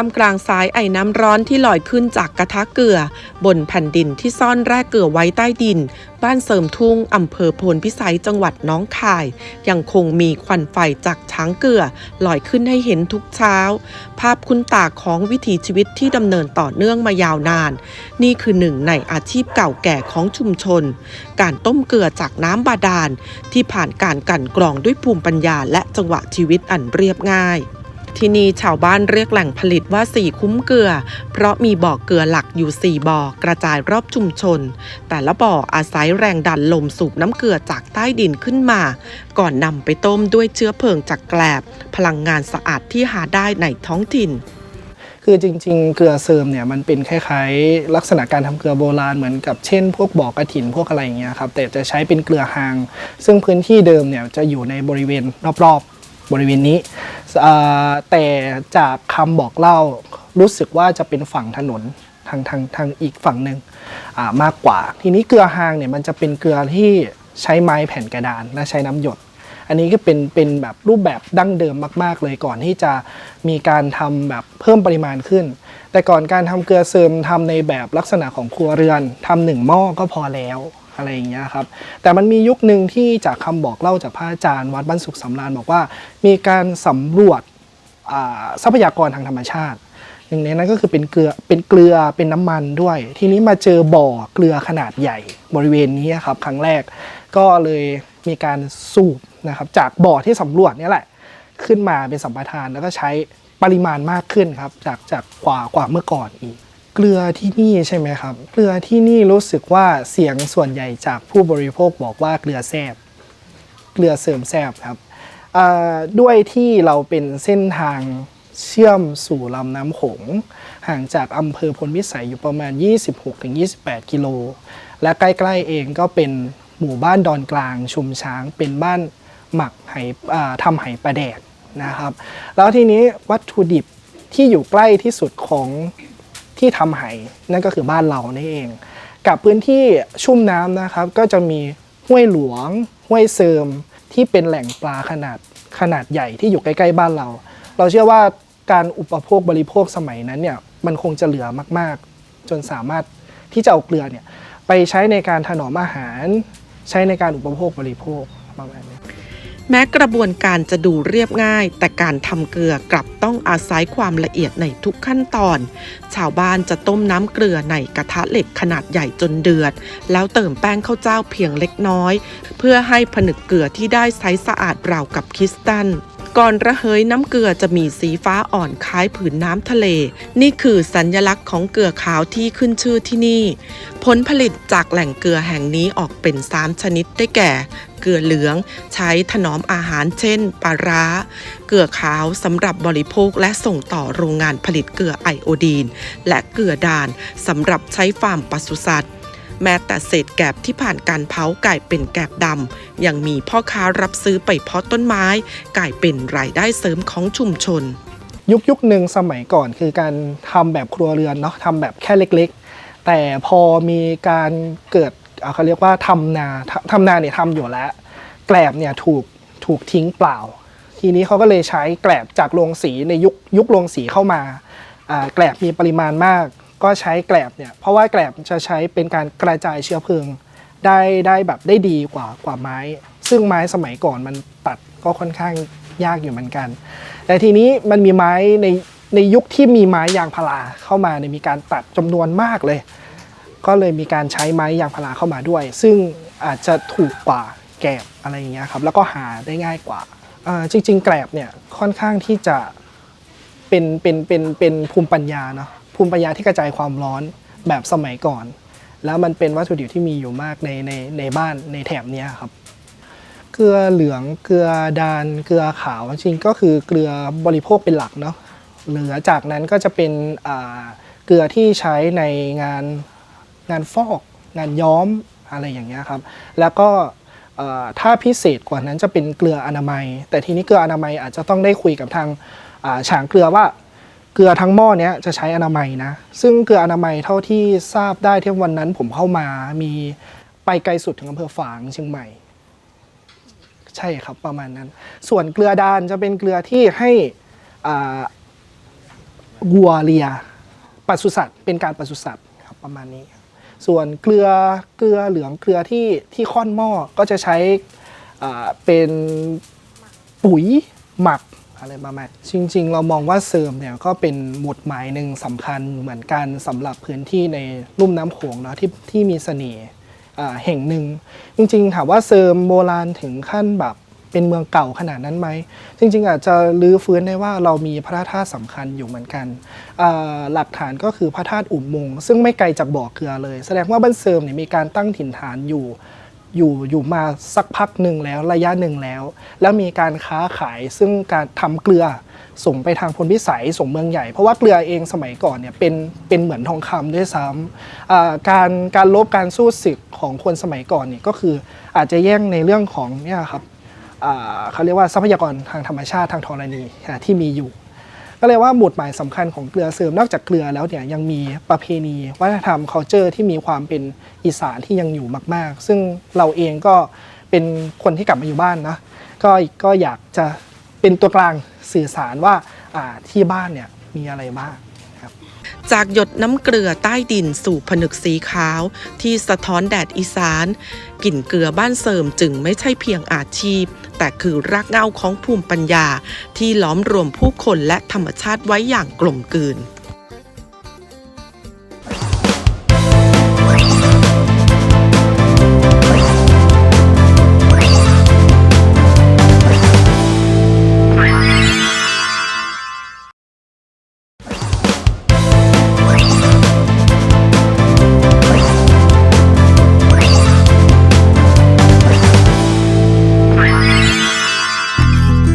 ท่ามกลางสายไอ้น้ำร้อนที่ลอยขึ้นจากกระทะเกลือ บนแผ่นดินที่ซ่อนแร่เกลือไว้ใต้ดิน บ้านเสริมทุ่งอำเภอโพนพิสัยจังหวัดน้องคาย ยังคงมีควันไฟจากช้างเกลือลอยขึ้นให้เห็นทุกเช้า ภาพคุณตาของวิถีชีวิตที่ดำเนินต่อเนื่องมายาวนาน นี่คือหนึ่งในอาชีพเก่าแก่ของชุมชน การต้มเกลือจากน้ำบาดาลที่ผ่านการกลั่นกรองด้วยภูมิปัญญาและจังหวะชีวิตอันเรียบง่าย ที่นี่ชาวบ้านเรียกแหล่งผลิตว่าสี่คุ้มเกลือ เพราะมีบ่อเกลือหลักอยู่สี่บ่อกระจายรอบชุมชน แต่ละบ่ออาศัยแรงดันลมสูบน้ำเกลือจากใต้ดินขึ้นมา ก่อนนำไปต้มด้วยเชื้อเพลิงจากแกลบ พลังงานสะอาดที่หาได้ในท้องถิ่นคือจริงๆ เกลือเสริมเนี่ยมันเป็นคล้ายๆ ลักษณะการทำเกลือโบราณเหมือนกับเช่น พวกบ่อกระถินพวกอะไรอย่างเงี้ยครับแต่จะใช้เป็นเกลือหาง ซึ่งพื้นที่เดิมเนี่ยจะอยู่ในบริเวณรอบๆ บริเวณนี้แต่จากคำบอกเล่ารู้สึกว่าจะเป็นฝั่งถนนทางทางทางอีกฝั่งหนึ่งมากกว่า ทีนี้เกลือหางเนี่ยมันจะเป็นเกลือที่ใช้ไม้แผ่นกระดานและใช้น้ำหยด อันนี้ก็เป็นเป็นแบบรูปแบบดั้งเดิมมาก ๆ เลยก่อนที่จะมีการทำแบบเพิ่มปริมาณขึ้น แต่ก่อนการทำเกลือเสริมทำในแบบลักษณะของครัวเรือนทำหนึ่งหม้อก็พอแล้ว อะไรอย่างเงี้ยครับ แต่มันมียุคหนึ่งที่จากคำบอกเล่าจากพระอาจารย์วัดบ้านสุขสำราญบอกว่า มีการสำรวจทรัพยากรทางธรรมชาติหนึ่งในนั้นก็คือเป็นเกลือเป็นเกลือเป็นน้ำมันด้วย ทีนี้มาเจอบ่อเกลือขนาดใหญ่บริเวณนี้ครับ ครั้งแรกก็เลยมีการสูบนะครับ จากบ่อที่สำรวจนี่แหละ ขึ้นมาเป็นสัมปทานแล้วก็ใช้ปริมาณมากขึ้นครับ จากจากกว่ากว่าเมื่อก่อนอีก เกลือที่นี่ใช่ไหมครับ เกลือที่นี่รู้สึกว่าเสียงส่วนใหญ่จากผู้บริโภคบอกว่าเกลือแซบเกลือเสริมแซบครับด้วยที่เราเป็นเส้นทางเชื่อมสู่ลำน้ำโขงห่างจากอำเภอพลวิสัยอยู่ประมาณ 26-28 กิโล และใกล้ๆเองก็เป็นหมู่บ้านดอนกลางชุมช้างเป็นบ้านหมักไหทำไหปลาแดกนะครับ แล้วทีนี้วัตถุดิบที่อยู่ใกล้ที่สุดของ ที่ทำไหนั่นก็คือบ้านเรานี่เอง กับพื้นที่ชุ่มน้ำนะครับ ก็จะมีห้วยหลวง ห้วยเซิมที่เป็นแหล่งปลาขนาดขนาดใหญ่ที่อยู่ใกล้ๆบ้านเรา เราเชื่อว่าการอุปโภคบริโภคสมัยนั้นเนี่ยมันคงจะเหลือมากๆ จนสามารถที่จะเอาเกลือเนี่ยไปใช้ในการถนอมอาหาร ใช้ในการอุปโภคบริโภคประมาณนี้ แม้กระบวนการจะดูเรียบง่าย แต่การทำเกลือกลับต้องอาศัยความละเอียดในทุกขั้นตอน ชาวบ้านจะต้มน้ำเกลือในกระทะเหล็กขนาดใหญ่จนเดือด แล้วเติมแป้งข้าวเจ้าเพียงเล็กน้อย เพื่อให้ผนึกเกลือที่ได้ใสสะอาดราวกับคริสตัลก่อนระเหยน้ำเกลือจะมีสีฟ้าอ่อนคล้ายผืนน้ำทะเล นี่คือสัญลักษณ์ของเกลือขาวที่ขึ้นชื่อที่นี่ ผลผลิตจากแหล่งเกลือแห่งนี้ออกเป็น 3 ชนิดได้แก่ เกลือเหลือง ใช้ถนอมอาหารเช่นปลาร้า เกลือขาวสำหรับบริโภคและส่งต่อโรงงานผลิตเกลือไอโอดีน และเกลือด่านสำหรับใช้ฟาร์มปศุสัตว์แม้แต่เศษแกบที่ผ่านการเผากลายเป็นแกบดำ ยังมีพ่อค้ารับซื้อไปเพาะต้นไม้กลายเป็นรายได้เสริมของชุมชน ยุคยุคหนึ่งสมัยก่อนคือการทำแบบครัวเรือนเนาะทำแบบแค่เล็ก ๆ แต่พอมีการเกิด เขาเรียกว่าทำนาทำนาเนี่ยทำอยู่แล้ว แกลบเนี่ยถูกถูกทิ้งเปล่า ทีนี้เขาก็เลยใช้แกลบจากโรงสีในยุคยุคโรงสีเข้ามาอ่าแกลบมีปริมาณมาก ก็ใช้แกลบเนี่ยเพราะว่าแกลบจะใช้เป็นการกระจายเชื้อเพลิงได้ได้แบบได้ดีกว่ากว่าไม้ ซึ่งไม้สมัยก่อนมันตัดก็ค่อนข้างยากอยู่เหมือนกัน แต่ทีนี้มันมีไม้ในในยุคที่มีไม้ยางพาราเข้ามาเนี่ยมีการตัดจำนวนมากเลย ก็เลยมีการใช้ไม้ยางพาราเข้ามาด้วย ซึ่งอาจจะถูกกว่าแกลบอะไรอย่างเงี้ยครับแล้วก็หาได้ง่ายกว่าจริง ๆ แกลบเนี่ยค่อนข้างที่จะเป็นเป็นเป็นเป็นภูมิปัญญาเนาะภูมิปัญญาที่กระจายความร้อนแบบสมัยก่อน แล้วมันเป็นวัตถุดิบที่มีอยู่มากในในในบ้านในแถบนี้ครับเกลือเหลืองเกลือดานเกลือขาวจริงก็คือเกลือบริโภคเป็นหลักเนาะเหลือจากนั้นก็จะเป็นเกลือที่ใช้ในงาน งานฟอก งานย้อมอะไรอย่างเงี้ยครับ แล้วก็ถ้าพิเศษกว่านั้นจะเป็นเกลืออนามัย แต่ทีนี้เกลืออนามัยอาจจะต้องได้คุยกับทางฉางเกลือว่าเกลือทั้งหม้อเนี้ยจะใช้อนามัยนะ ซึ่งเกลืออนามัยเท่าที่ทราบได้ที่วันนั้นผมเข้ามามีไปไกลสุดถึงอำเภอฝางเชียงใหม่ ใช่ครับประมาณนั้น ส่วนเกลือดานจะเป็นเกลือที่ให้วัวเลียปศุสัตว์เป็นการปศุสัตว์ครับประมาณนี้ ส่วนเกลือเกลือเหลืองเกลือที่ที่ค่อนหม้อก็จะใช้เป็นปุ๋ยหมักอะไรประมาณจริง ๆ เรามองว่าเสริมเนี่ยก็เป็นหมุดหมายหนึ่งสำคัญเหมือนกันสำหรับพื้นที่ในลุ่มน้ำโขงเนาะที่ที่มีเสน่ห์แห่งหนึ่ง จริง ๆ ถามว่าเสริมโบราณถึงขั้นแบบ เป็นเมืองเก่าขนาดนั้นไหม จริง ๆ อาจจะลื้อฟื้นได้ว่าเรามีพระธาตุสำคัญอยู่เหมือนกัน หลักฐานก็คือพระธาตุอุโมง ซึ่งไม่ไกลจากบ่อเกลือเลย แสดงว่าบ้านเสริมเนี่ยมีการตั้งถิ่นฐานอยู่อยู่อยู่มาสักพักหนึ่งแล้วระยะหนึ่งแล้ว แล้วมีการค้าขายซึ่งการทำเกลือส่งไปทางพลพิสัยส่งเมืองใหญ่ เพราะว่าเกลือเองสมัยก่อนเนี่ยเป็นเป็นเหมือนทองคำด้วยซ้ำการการลบการสู้ศึกของคนสมัยก่อนเนี่ยก็คืออาจจะแย่งในเรื่องของเนี่ยครับ เขาเรียกว่าทรัพยากรทางธรรมชาติทางธรณีที่มีอยู่ ก็เลยว่าหมุดหมายสำคัญของเกลือเสริมนอกจากเกลือแล้วเนี่ยยังมีประเพณี วัฒนธรรม culture ที่มีความเป็นอีสานที่ยังอยู่มาก ๆ ซึ่งเราเองก็เป็นคนที่กลับมาอยู่บ้านนะก็ก็อยากจะเป็นตัวกลางสื่อสารว่าที่บ้านเนี่ยมีอะไรบ้าง จากหยดน้ำเกลือใต้ดินสู่ผนึกสีขาว ที่สะท้อนแดดอีสาน กลิ่นเกลือบ้านเสริมจึงไม่ใช่เพียงอาชีพ แต่คือรากเหง้าของภูมิปัญญา ที่ล้อมรวมผู้คนและธรรมชาติไว้อย่างกลมกลืน